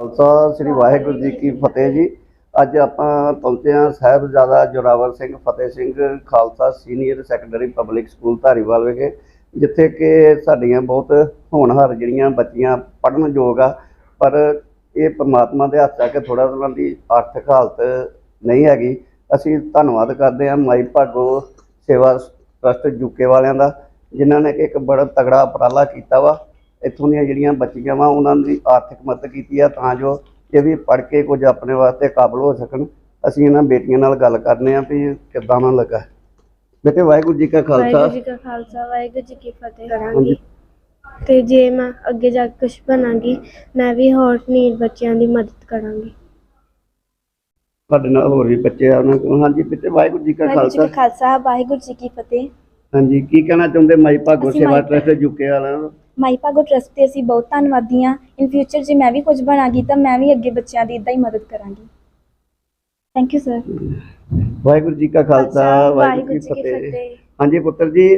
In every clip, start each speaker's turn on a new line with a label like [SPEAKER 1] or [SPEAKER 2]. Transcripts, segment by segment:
[SPEAKER 1] ਖਾਲਸਾ, ਸ੍ਰੀ ਵਾਹਿਗੁਰੂ ਜੀ ਕੀ ਫਤਿਹ ਜੀ। ਅੱਜ ਆਪਾਂ ਪਹੁੰਚੇ ਹਾਂ Sahibzada Zorawar Singh, Fateh Singh Khalsa senior secondary public school Dhariwal ਵਿਖੇ, ਜਿੱਥੇ ਕਿ ਸਾਡੀਆਂ ਬਹੁਤ ਹੋਣਹਾਰ ਜਿਹੜੀਆਂ ਬੱਚੀਆਂ ਪੜ੍ਹਨ ਯੋਗ ਆ, ਪਰ ਇਹ ਪਰਮਾਤਮਾ ਦੇ ਹੱਥ ਆ ਕੇ ਥੋੜਾ ਉਹਨਾਂ ਦੀ ਆਰਥਿਕ ਹਾਲਤ ਨਹੀਂ ਹੈਗੀ। ਅਸੀਂ ਧੰਨਵਾਦ ਕਰਦੇ ਹਾਂ ਮਾਈ ਭਾਗੋ ਸੇਵਾ ਟਰਸਟ ਯੂਕੇ ਵਾਲਿਆਂ ਦਾ, ਜਿਨ੍ਹਾਂ ਨੇ ਇੱਕ ਬੜਾ ਤਗੜਾ ਉਪਰਾਲਾ ਕੀਤਾ ਵਾ। ਇੱਥੋਂ ਦੀਆਂ ਜਿਹੜੀਆਂ ਬੱਚੀਆਂ ਵਾ ਉਹਨਾਂ ਦੀ ਆਰਥਿਕ ਮਦਦ ਕੀਤੀ ਆ ਤਾਂ ਜੋ ਇਹ ਵੀ ਪੜ੍ਹ ਕੇ ਕੁਝ ਆਪਣੇ ਵਾਸਤੇ ਕਾਬਲ ਹੋ ਸਕਣ। ਅਸੀਂ ਇਹਨਾਂ ਬੇਟੀਆਂ ਨਾਲ ਗੱਲ ਕਰਨੇ ਆ ਵੀ ਕਿੱਦਾਂ ਉਹਨਾਂ ਲੱਗਾ। ਬੇਟੇ ਵਾਹਿਗੁਰੂ ਜੀ ਕਾ ਖਾਲਸਾ।
[SPEAKER 2] ਵਾਹਿਗੁਰੂ ਜੀ ਕਾ ਖਾਲਸਾ ਵਾਹਿਗੁਰੂ ਜੀ ਕੀ ਫਤਿਹ। ਕਰਾਂਗੀ ਤੇ ਜੇ ਮੈਂ ਅੱਗੇ ਜਾ ਕੇ ਕੁਝ ਬਣਾਂਗੀ ਮੈਂ ਵੀ ਹੋਰ ਨੀਡ ਬੱਚਿਆਂ ਦੀ ਮਦਦ ਕਰਾਂਗੀ।
[SPEAKER 1] ਤੁਹਾਡੇ ਨਾਲ ਹੋਰ ਵੀ ਬੱਚੇ ਆ ਉਹਨਾਂ ਕੋਲ। ਹਾਂਜੀ ਬੇਟੇ ਵਾਹਿਗੁਰੂ ਜੀ ਕਾ
[SPEAKER 3] ਵਾਹਿਗੁਰੂ ਜੀ
[SPEAKER 1] ਖਾਲਸਾ
[SPEAKER 3] ਕਾ ਖਾਲਸਾ। ਵਾਹਿਗੁਰੂ ਜੀ ਕੀ ਫਤਿਹ।
[SPEAKER 1] ਹਾਂਜੀ ਕੀ ਕਹਿਣਾ ਚਾਹੁੰਦੇ ਮਾਈ ਭਾਗੋ
[SPEAKER 3] ਅਸੀਂ
[SPEAKER 1] ਸੇਵਾ
[SPEAKER 3] ਮਾਈ-
[SPEAKER 1] ਟਰਸਟ ਯੂਕੇ ਵਾਲਿਆਂ ਨੂੰ?
[SPEAKER 3] ਮਾਈ ਭਾਗੋ ਟਰਸਟ ਤੇ ਅਸੀਂ ਬਹੁਤ ਧੰਨਵਾਦੀ ਹਾਂ। ਇਨ ਫਿਊਚਰ ਜੇ ਮੈਂ ਵੀ ਕੁਝ ਬਣਾਂਗੀ ਤਾਂ ਮੈਂ ਵੀ ਅੱਗੇ ਬੱਚਿਆਂ ਦੀ ਇਦਾਂ ਹੀ ਮਦਦ ਕਰਾਂਗੀ। Thank you sir
[SPEAKER 1] Waheguru ji ਕਾ ਖਾਲਸਾ ਵਾਹਿਗੁਰੂ ਜੀ ਕੀ ਫਤਿਹ। ਹਾਂਜੀ ਪੁੱਤਰ ਜੀ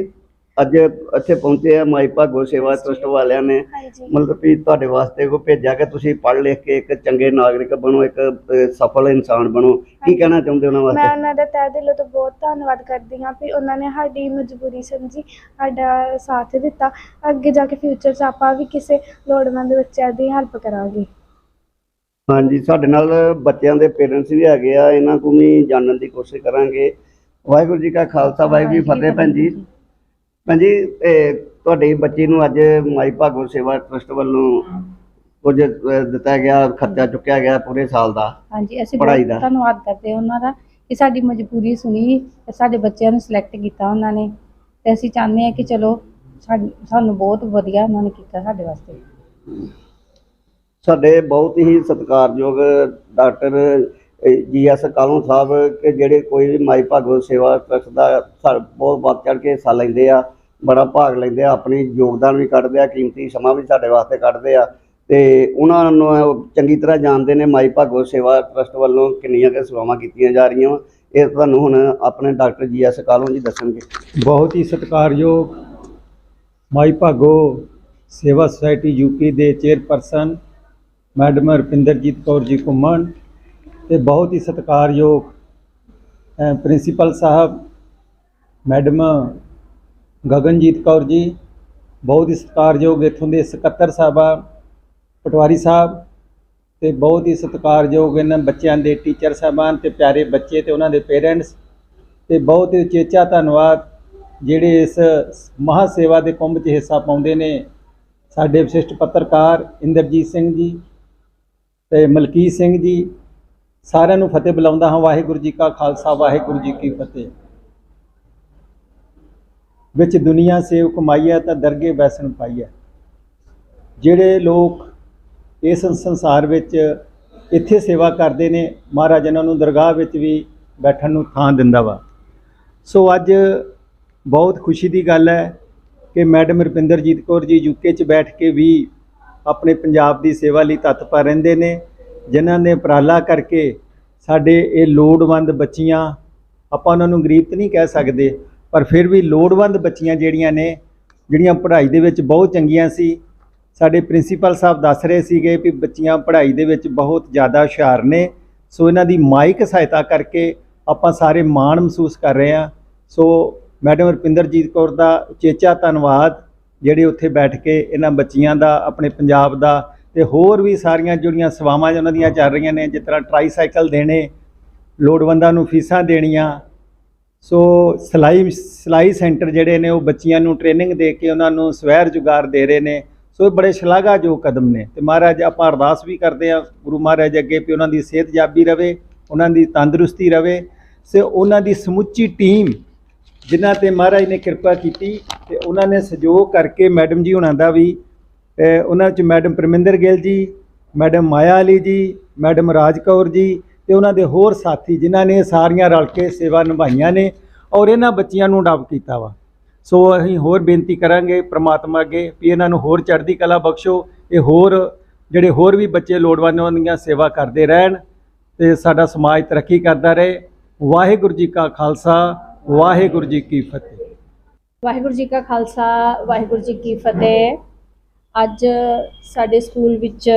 [SPEAKER 1] ਅੱਜ ਇੱਥੇ ਪਹੁੰਚੇ ਆ ਮਾਈ ਭਾਗੋ ਸੇਵਾ ਟਰਸਟ ਵਾਲਿਆਂ ਨੇ। ਮਤਲਬ ਵੀ ਤੁਹਾਡੇ ਵਾਸਤੇ ਕੋ ਭੇਜਿਆ ਕਿ ਤੁਸੀਂ ਪੜ੍ਹ ਲਿਖ ਕੇ ਇੱਕ ਚੰਗੇ ਨਾਗਰਿਕ ਬਣੋ ਇੱਕ ਸਫਲ ਇਨਸਾਨ ਬਣੋ। ਕੀ। ਕਹਿਣਾ ਚਾਹੁੰਦੇ ਉਹਨਾਂ
[SPEAKER 2] ਮੈਂ
[SPEAKER 1] ਵਾਸਤੇ
[SPEAKER 2] ਉਹਨਾਂ ਦਾ ਤਹਿ ਦਿਲੋਂ ਤੋਂ ਬਹੁਤ ਧੰਨਵਾਦ ਕਰਦੀ ਹਾਂ ਵੀ ਉਹਨਾਂ ਨੇ ਸਾਡੀ ਮਜਬੂਰੀ ਸਮਝੀ ਸਾਡਾ ਸਾਥ ਦਿੱਤਾ। ਅੱਗੇ ਜਾ ਕੇ ਫਿਊਚਰ 'ਚ ਆਪਾਂ ਵੀ ਕਿਸੇ ਲੋੜਵੰਦ ਬੱਚਿਆਂ ਦੀ ਹੈਲਪ ਕਰਾਂਗੇ।
[SPEAKER 1] ਹਾਂਜੀ ਸਾਡੇ ਨਾਲ ਬੱਚਿਆਂ ਦੇ ਪੇਰੈਂਟਸ ਵੀ ਹੈਗੇ ਆ ਇਹਨਾਂ ਨੂੰ ਵੀ ਜਾਣਨ ਦੀ ਕੋਸ਼ਿਸ਼ ਕਰਾਂਗੇ। ਵਾਹਿਗੁਰੂ ਜੀ ਕਾ ਖਾਲਸਾ ਵਾਹਿਗੁਰੂ ਜੀ ਫਤਿਹ ਭੈਣ ਜੀ। ਭੈਣ ਜੀ ਇਹ ਤੁਹਾਡੀ ਬੱਚੀ ਨੂੰ ਅੱਜ ਮਾਈ ਭਾਗੋ ਸੇਵਾ ਟਰਸਟ ਵੱਲੋਂ ਕੁਝ ਦਿੱਤਾ ਗਿਆ ਖਰਚਾ ਚੁੱਕਿਆ ਗਿਆ ਪੂਰੇ ਸਾਲ ਦਾ
[SPEAKER 4] ਹਾਂਜੀ ਅਸੀਂ
[SPEAKER 1] ਪੜ੍ਹਾਈ ਦਾ।
[SPEAKER 4] ਧੰਨਵਾਦ ਕਰਦੇ ਹਾਂ ਉਹਨਾਂ ਦਾ ਕਿ ਸਾਡੀ ਮਜਬੂਰੀ ਸੁਣੀ ਤੇ ਸਾਡੇ ਬੱਚਿਆਂ ਨੂੰ ਸਿਲੈਕਟ ਕੀਤਾ ਉਹਨਾਂ ਨੇ ਤੇ ਅਸੀਂ ਚਾਹੁੰਦੇ ਹਾਂ ਕਿ ਚਲੋ ਸਾਨੂੰ ਬਹੁਤ ਵਧੀਆ ਉਹਨਾਂ ਨੇ ਕੀਤਾ ਸਾਡੇ ਵਾਸਤੇ
[SPEAKER 1] ਸਾਡੇ ਬਹੁਤ ਹੀ ਸਤਿਕਾਰਯੋਗ ਡਾਕਟਰ ਜੀਐਸ ਕਾਲੋਂ ਸਾਹਿਬ ਕਿ ਜਿਹੜੇ ਕੋਈ ਵੀ ਮਾਈ ਭਾਗੋ ਸੇਵਾ ਟਰਸਟ ਦਾ ਸਾ- ਬਹੁਤ ਵੱਧ ਚੜ ਕੇ ਹਿੱਸਾ ਲੈਂਦੇ ਆ, ਬੜਾ ਭਾਗ ਲੈਂਦੇ ਆ, ਆਪਣੀ ਯੋਗਦਾਨ ਵੀ ਕੱਢਦੇ ਆ, ਕੀਮਤੀ ਸਮਾਂ ਵੀ ਸਾਡੇ ਵਾਸਤੇ ਕੱਢਦੇ ਆ। ਤੇ ਉਹਨਾਂ ਨੂੰ ਚੰਗੀ ਤਰ੍ਹਾਂ ਜਾਣਦੇ ਨੇ ਮਾਈ ਭਾਗੋ ਸੇਵਾ ਟਰਸਟ ਵੱਲੋਂ ਕਿੰਨੀਆਂ ਕੁ ਸੇਵਾਵਾਂ ਕੀਤੀਆਂ ਜਾ ਰਹੀਆਂ ਵਾ। ਇਹ ਤੁਹਾਨੂੰ ਹੁਣ ਆਪਣੇ ਡਾਕਟਰ ਜੀ ਜੀਐਸ ਕਾਲੋਂ ਜੀ ਦੱਸਣਗੇ।
[SPEAKER 5] ਬਹੁਤ ਹੀ ਸਤਿਕਾਰਯੋਗ ਮਾਈ ਭਾਗੋ ਸੇਵਾ ਸੁਸਾਇਟੀ ਯੂਪੀ ਦੇ ਚੇਅਰਪਰਸਨ ਮੈਡਮ ਰਪਿੰਦਰਜੀਤ ਕੌਰ ਜੀ ਘੁੰਮਣ। ਤੇ ਬਹੁਤ ਹੀ ਸਤਿਕਾਰਯੋਗ ਪ੍ਰਿੰਸੀਪਲ ਸਾਹਿਬ, ਮੈਡਮ ਗਗਨਜੀਤ ਕੌਰ ਜੀ, ਬਹੁਤ ਹੀ ਸਤਿਕਾਰਯੋਗ ਇੱਥੋਂ ਦੇ ਸਕੱਤਰ ਸਾਹਿਬਾ ਪਟਵਾਰੀ ਸਾਹਿਬ ਤੇ ਬਹੁਤ ਹੀ ਸਤਿਕਾਰਯੋਗ ਇਹਨਾਂ ਬੱਚਿਆਂ ਦੇ ਟੀਚਰ ਸਾਹਿਬਾਨ ਤੇ ਪਿਆਰੇ ਬੱਚੇ ਤੇ ਉਹਨਾਂ ਦੇ ਪੇਰੈਂਟਸ ਤੇ ਬਹੁਤ ਹੀ ਉਚੇਚਾ ਧੰਨਵਾਦ ਜਿਹੜੇ ਇਸ ਮਹਾ ਸੇਵਾ ਦੇ ਕੁੰਭ 'ਚ ਹਿੱਸਾ ਪਾਉਂਦੇ ਨੇ ਸਾਡੇ ਵਿਸ਼ਿਸ਼ਟ ਪੱਤਰਕਾਰ ਇੰਦਰਜੀਤ ਸਿੰਘ ਜੀ ਤੇ ਮਲਕੀਤ ਸਿੰਘ ਜੀ ਸਾਰਿਆਂ ਨੂੰ ਫਤਿਹ ਬੁਲਾਉਂਦਾ ਹਾਂ। ਵਾਹਿਗੁਰੂ ਜੀ ਕਾ ਖਾਲਸਾ, ਵਾਹਿਗੁਰੂ ਜੀ ਕੀ ਫਤਿਹ। ਵਿੱਚ ਦੁਨੀਆ ਸੇਵ ਕਮਾਈਆ ਤਾਂ ਦਰਗੇ ਬੈਸਣ ਪਾਈਆ। ਜਿਹੜੇ ਲੋਕ ਇਸ ਸੰਸਾਰ ਵਿੱਚ ਇੱਥੇ ਸੇਵਾ ਕਰਦੇ ਨੇ, ਮਹਾਰਾਜ ਇਹਨਾਂ ਨੂੰ ਦਰਗਾਹ ਵਿੱਚ ਵੀ ਬੈਠਣ ਨੂੰ ਥਾਂ ਦਿੰਦਾ ਵਾ। ਸੋ ਅੱਜ ਬਹੁਤ ਖੁਸ਼ੀ ਦੀ ਗੱਲ ਹੈ ਕਿ ਮੈਡਮ ਰੁਪਿੰਦਰਜੀਤ ਕੌਰ ਜੀ ਯੂਕੇ 'ਚ ਬੈਠ ਕੇ ਵੀ ਆਪਣੇ ਪੰਜਾਬ ਦੀ ਸੇਵਾ ਲਈ ਤਤਪਰ ਰਹਿੰਦੇ ਨੇ। ਜਿਨ੍ਹਾਂ ਨੇ ਉਪਰਾਲਾ ਕਰਕੇ ਸਾਡੇ ਇਹ ਲੋੜਵੰਦ ਬੱਚੀਆਂ, ਆਪਾਂ ਉਹਨਾਂ ਨੂੰ ਗਰੀਬ ਤਾਂ ਨਹੀਂ ਕਹਿ ਸਕਦੇ, ਪਰ ਫਿਰ ਵੀ ਲੋੜਵੰਦ ਬੱਚੀਆਂ ਜਿਹੜੀਆਂ ਨੇ, ਜਿਹੜੀਆਂ ਪੜ੍ਹਾਈ ਦੇ ਵਿੱਚ ਬਹੁਤ ਚੰਗੀਆਂ ਸੀ, ਸਾਡੇ ਪ੍ਰਿੰਸੀਪਲ ਸਾਹਿਬ ਦੱਸ ਰਹੇ ਸੀਗੇ ਵੀ ਬੱਚੀਆਂ ਪੜ੍ਹਾਈ ਦੇ ਵਿੱਚ ਬਹੁਤ ਜ਼ਿਆਦਾ ਹੁਸ਼ਿਆਰ ਨੇ, ਸੋ ਇਹਨਾਂ ਦੀ ਮਾਇਕ ਸਹਾਇਤਾ ਕਰਕੇ ਆਪਾਂ ਸਾਰੇ ਮਾਣ ਮਹਿਸੂਸ ਕਰ ਰਹੇ ਹਾਂ। ਸੋ ਮੈਡਮ ਰੁਪਿੰਦਰਜੀਤ ਕੌਰ ਦਾ ਉਚੇਚਾ ਧੰਨਵਾਦ, ਜਿਹੜੇ ਉੱਥੇ ਬੈਠ ਕੇ ਇਹਨਾਂ ਬੱਚੀਆਂ ਦਾ, ਆਪਣੇ ਪੰਜਾਬ ਦਾ ਤੇ ਹੋਰ ਵੀ ਸਾਰੀਆਂ ਜਿਹੜੀਆਂ ਸੇਵਾਵਾਂ ਉਹਨਾਂ ਦੀਆਂ ਚੱਲ ਰਹੀਆਂ ਨੇ, ਜਿਸ ਤਰ੍ਹਾਂ ਟਰਾਈਸਾਈਕਲ ਦੇਣੇ, ਲੋੜਵੰਦਾਂ ਨੂੰ ਫੀਸਾਂ ਦੇਣੀਆਂ, ਸੋ ਸਿਲਾਈ ਸਿਲਾਈ ਸੈਂਟਰ ਜਿਹੜੇ ਨੇ ਉਹ ਬੱਚੀਆਂ ਨੂੰ ਟ੍ਰੇਨਿੰਗ ਦੇ ਕੇ ਉਹਨਾਂ ਨੂੰ ਸਵੈ ਰੁਜ਼ਗਾਰ ਦੇ ਰਹੇ ਨੇ, ਸੋ ਇਹ ਬੜੇ ਸ਼ਲਾਘਾਯੋਗ ਕਦਮ ਨੇ ਤੇ ਮਹਾਰਾਜ ਆਪਾਂ ਅਰਦਾਸ ਵੀ ਕਰਦੇ ਆ ਗੁਰੂ ਮਹਾਰਾਜ ਅੱਗੇ ਵੀ ਉਹਨਾਂ ਦੀ ਸਿਹਤ ਜਾਬੀ ਰਵੇ, ਉਹਨਾਂ ਦੀ ਤੰਦਰੁਸਤੀ ਰਵੇ, ਸੇ ਉਹਨਾਂ ਦੀ ਸਮੁੱਚੀ ਟੀਮ ਜਿਨ੍ਹਾਂ ਤੇ ਮਹਾਰਾਜ ਨੇ ਕਿਰਪਾ ਕੀਤੀ ਤੇ ਉਹਨਾਂ ਨੇ ਸਹਿਯੋਗ ਕਰਕੇ ਮੈਡਮ ਜੀ ਹੁਣਾਂ ਦਾ ਵੀ ਅ, ਉਹਨਾਂ ਚ madam Parminder Gill ji madam Maya Ali ji madam Raj Kaur ji ਤੇ ਉਹਨਾਂ ਦੇ ਹੋਰ ਸਾਥੀ ਜਿਨ੍ਹਾਂ ਨੇ ਸਾਰੀਆਂ ਰਲ ਕੇ ਸੇਵਾ ਨਿਭਾਈਆਂ ਨੇ ਔਰ ਇਹਨਾਂ ਬੱਚੀਆਂ ਨੂੰ ਡੱਬ ਕੀਤਾ ਵਾ। ਸੋ ਅਸੀਂ ਹੋਰ ਬੇਨਤੀ ਕਰਾਂਗੇ ਪ੍ਰਮਾਤਮਾ ਅੱਗੇ ਵੀ ਇਹਨਾਂ ਨੂੰ ਹੋਰ ਚੜ੍ਹਦੀ ਕਲਾ ਬਖਸ਼ੋ ਇਹ ਹੋਰ ਜਿਹੜੇ ਹੋਰ ਵੀ ਬੱਚੇ ਲੋੜਵੰਦਾਂ ਦੀਆਂ ਸੇਵਾ ਕਰਦੇ ਰਹਿਣ ਤੇ ਸਾਡਾ ਸਮਾਜ ਤਰੱਕੀ ਕਰਦਾ ਰਹੇ। ਵਾਹਿਗੁਰੂ ਜੀ ਕਾ ਖਾਲਸਾ ਵਾਹਿਗੁਰੂ ਜੀ ਕੀ ਫਤਿਹ।
[SPEAKER 4] ਵਾਹਿਗੁਰੂ ਜੀ ਕਾ ਖਾਲਸਾ ਵਾਹਿਗੁਰੂ ਜੀ ਕੀ ਫਤਿਹ। ਅੱਜ ਸਾਡੇ ਸਕੂਲ ਵਿੱਚ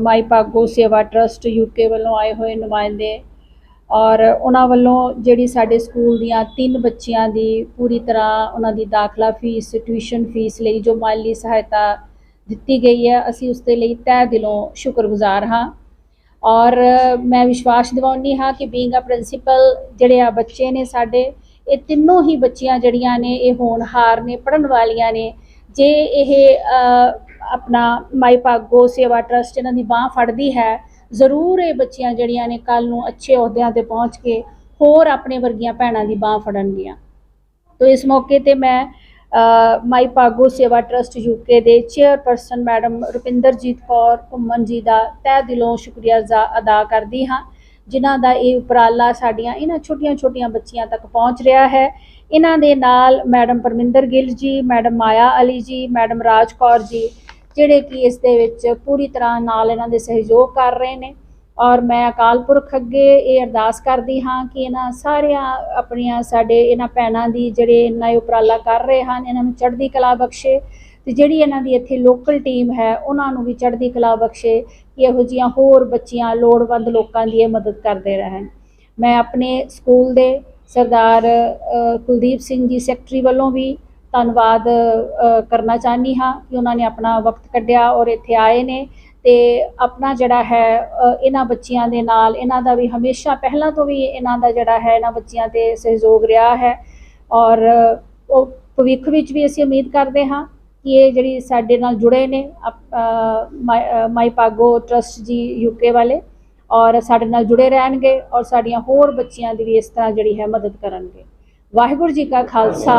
[SPEAKER 6] ਮਾਈ ਭਾਗੋ ਸੇਵਾ ਟਰਸਟ ਯੂਕੇ ਵੱਲੋਂ ਆਏ ਹੋਏ ਨੁਮਾਇੰਦੇ ਔਰ ਉਹਨਾਂ ਵੱਲੋਂ ਜਿਹੜੀ ਸਾਡੇ ਸਕੂਲ ਦੀਆਂ ਤਿੰਨ ਬੱਚੀਆਂ ਦੀ ਪੂਰੀ ਤਰ੍ਹਾਂ ਉਹਨਾਂ ਦੀ ਦਾਖਲਾ ਫੀਸ, ਟਿਊਸ਼ਨ ਫੀਸ ਲਈ ਜੋ ਮਾਲੀ ਸਹਾਇਤਾ ਦਿੱਤੀ ਗਈ ਹੈ, ਅਸੀਂ ਉਸ ਦੇ ਲਈ ਤਹਿ ਦਿਲੋਂ ਸ਼ੁਕਰਗੁਜ਼ਾਰ ਹਾਂ। ਔਰ ਮੈਂ ਵਿਸ਼ਵਾਸ ਦਿਵਾਉਂਦੀ ਹਾਂ ਕਿ ਬੀਇੰਗ ਅ ਪ੍ਰਿੰਸੀਪਲ ਜਿਹੜੇ ਆ ਬੱਚੇ ਨੇ ਸਾਡੇ, ਇਹ ਤਿੰਨੋਂ ਹੀ ਬੱਚੀਆਂ ਜਿਹੜੀਆਂ ਨੇ, ਇਹ ਹੋਣਹਾਰ ਨੇ, ਪੜ੍ਹਨ ਵਾਲੀਆਂ ਨੇ ਜੇ ਇਹ ਆਪਣਾ ਮਾਈ ਭਾਗੋ ਸੇਵਾ ਟਰਸਟ ਇਹਨਾਂ ਦੀ ਬਾਹ ਫੜਦੀ ਹੈ, ਜ਼ਰੂਰ ਇਹ ਬੱਚੀਆਂ ਜਿਹੜੀਆਂ ਨੇ ਕੱਲ ਨੂੰ ਅੱਛੇ ਅਹੁਦਿਆਂ ਤੇ ਪਹੁੰਚ ਕੇ ਹੋਰ ਆਪਣੇ ਵਰਗੀਆਂ ਭੈਣਾਂ ਦੀ ਬਾਹ ਫੜਨਗੀਆਂ। ਤੋ ਇਸ ਮੌਕੇ ਤੇ ਮੈਂ ਮਾਈ ਭਾਗੋ ਸੇਵਾ ਟਰਸਟ ਯੂਕੇ ਦੇ ਚੇਅਰਪਰਸਨ ਮੈਡਮ ਰੁਪਿੰਦਰਜੀਤ ਕੌਰ ਘੁੰਮਣ ਜੀ ਦਾ ਤਹਿ ਦਿਲੋਂ ਸ਼ੁਕਰੀਆ ਅਜ਼ਾ- ਅਦਾ ਕਰਦੀ ਹਾਂ, ਜਿਨ੍ਹਾਂ ਦਾ ਇਹ ਉਪਰਾਲਾ ਸਾਡੀਆਂ ਇਹਨਾਂ ਛੋਟੀਆਂ-ਛੋਟੀਆਂ ਬੱਚੀਆਂ ਤੱਕ ਪਹੁੰਚ ਰਿਹਾ ਹੈ। ਇਹਨਾਂ ਦੇ ਨਾਲ madam Parminder Gill ji, madam Maya Ali ji, madam Raj Kaur ji, ਜਿਹੜੇ ਕਿ ਇਸ ਦੇ ਵਿੱਚ ਪੂਰੀ ਤਰ੍ਹਾਂ ਨਾਲ ਇਹਨਾਂ ਦੇ ਸਹਿਯੋਗ ਕਰ ਰਹੇ ਨੇ। ਔਰ ਮੈਂ ਅਕਾਲ ਪੁਰਖ ਅੱਗੇ ਇਹ ਅਰਦਾਸ ਕਰਦੀ ਹਾਂ ਕਿ ਇਹਨਾਂ ਸਾਰਿਆਂ ਆਪਣੀਆਂ ਸਾਡੇ ਇਹਨਾਂ ਭੈਣਾਂ ਦੀ ਜਿਹੜੇ ਇੰਨਾ ਇਹ ਉਪਰਾਲਾ ਕਰ ਰਹੇ ਹਨ, ਇਹਨਾਂ ਨੂੰ ਚੜ੍ਹਦੀ ਕਲਾ ਬਖਸ਼ੇ ਤੇ ਜਿਹੜੀ ਇਹਨਾਂ ਦੀ ਇੱਥੇ ਲੋਕਲ ਟੀਮ ਹੈ, ਉਹਨਾਂ ਨੂੰ ਵੀ ਚੜ੍ਹਦੀ ਕਲਾ ਬਖਸ਼ੇ ਕਿ ਇਹੋ ਜਿਹੀਆਂ ਹੋਰ ਬੱਚੀਆਂ, ਲੋੜਵੰਦ ਲੋਕਾਂ ਦੀ ਇਹ ਮਦਦ ਕਰਦੇ ਰਹਿਣ। ਮੈਂ ਆਪਣੇ ਸਕੂਲ ਦੇ ਸਰਦਾਰ ਕੁਲਦੀਪ ਸਿੰਘ ਜੀ ਸੈਕਟਰੀ ਵੱਲੋਂ ਵੀ ਧੰਨਵਾਦ ਕਰਨਾ ਚਾਹਨੀ ਹਾਂ ਕਿ ਉਹਨਾਂ ਨੇ ਆਪਣਾ ਵਕਤ ਕੱਢਿਆ ਔਰ ਇੱਥੇ ਆਏ ਨੇ ਤੇ ਆਪਣਾ ਜਿਹੜਾ ਹੈ ਇਹਨਾਂ ਬੱਚਿਆਂ ਦੇ ਨਾਲ ਇਹਨਾਂ ਦਾ ਵੀ ਹਮੇਸ਼ਾ ਪਹਿਲਾਂ ਤੋਂ ਵੀ ਇਹਨਾਂ ਦਾ ਜਿਹੜਾ ਹੈ ਇਹਨਾਂ ਬੱਚਿਆਂ ਤੇ ਸਹਿਯੋਗ ਰਿਹਾ ਹੈ ਔਰ ਉਹ ਭਵਿੱਖ ਵਿੱਚ ਵੀ ਅਸੀਂ ਉਮੀਦ ਕਰਦੇ ਹਾਂ ਕਿ ਇਹ ਜਿਹੜੀ ਸਾਡੇ ਨਾਲ ਜੁੜੇ ਨੇ ਮਾਈ- ਅ, ਮਾਈ ਪਾਗੋ ਟਰਸਟ ਜੀ ਯੂਕੇ ਵਾਲੇ ਔਰ ਸਾਡੇ ਨਾਲ ਜੁੜੇ ਰਹਿਣਗੇ ਔਰ ਸਾਡੀਆਂ ਹੋਰ ਬੱਚੀਆਂ ਦੀ ਵੀ ਇਸ ਤਰ੍ਹਾਂ ਜਿਹੜੀ ਹੈ ਮਦਦ ਕਰਨਗੇ। ਵਾਹਿਗੁਰੂ ਜੀ ਕਾ ਖਾਲਸਾ,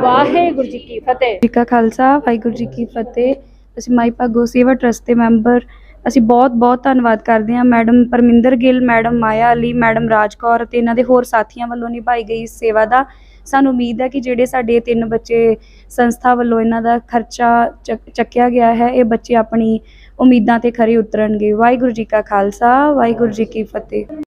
[SPEAKER 6] ਵਾਹਿਗੁਰੂ ਜੀ ਕੀ ਫਤਿਹ।
[SPEAKER 7] ਜੀ ਕਾ ਖਾਲਸਾ, ਵਾਹਿਗੁਰੂ ਜੀ ਕੀ ਫਤਿਹ। ਅਸੀਂ ਮਾਈ ਭਾਗੋ ਸੇਵਾ ਟਰਸਟ ਦੇ ਮੈਂਬਰ। ਅਸੀਂ ਬਹੁਤ ਬਹੁਤ ਧੰਨਵਾਦ ਕਰਦੇ ਹਾਂ madam Parminder Gill, madam Maya Ali, madam Raj Kaur ਅਤੇ ਇਹਨਾਂ ਦੇ ਹੋਰ ਸਾਥੀਆਂ ਵੱਲੋਂ ਨਿਭਾਈ ਗਈ ਇਸ ਸੇਵਾ ਦਾ। ਸਾਨੂੰ ਉਮੀਦ ਹੈ ਕਿ ਜਿਹੜੇ ਸਾਡੇ ਤਿੰਨ ਬੱਚੇ ਸੰਸਥਾ ਵੱਲੋਂ ਇਹਨਾਂ ਦਾ ਖਰਚਾ ਚੱਕ- ਚੱਕਿਆ ਗਿਆ ਹੈ, ਇਹ ਬੱਚੇ ਆਪਣੀ ਉਮੀਦਾਂ ਤੇ ਖਰੇ ਉਤਰਨਗੇ। ਵਾਹਿਗੁਰੂ ਜੀ ਕਾ ਖਾਲਸਾ ਵਾਹਿਗੁਰੂ ਜੀ ਕੀ ਫਤਿਹ।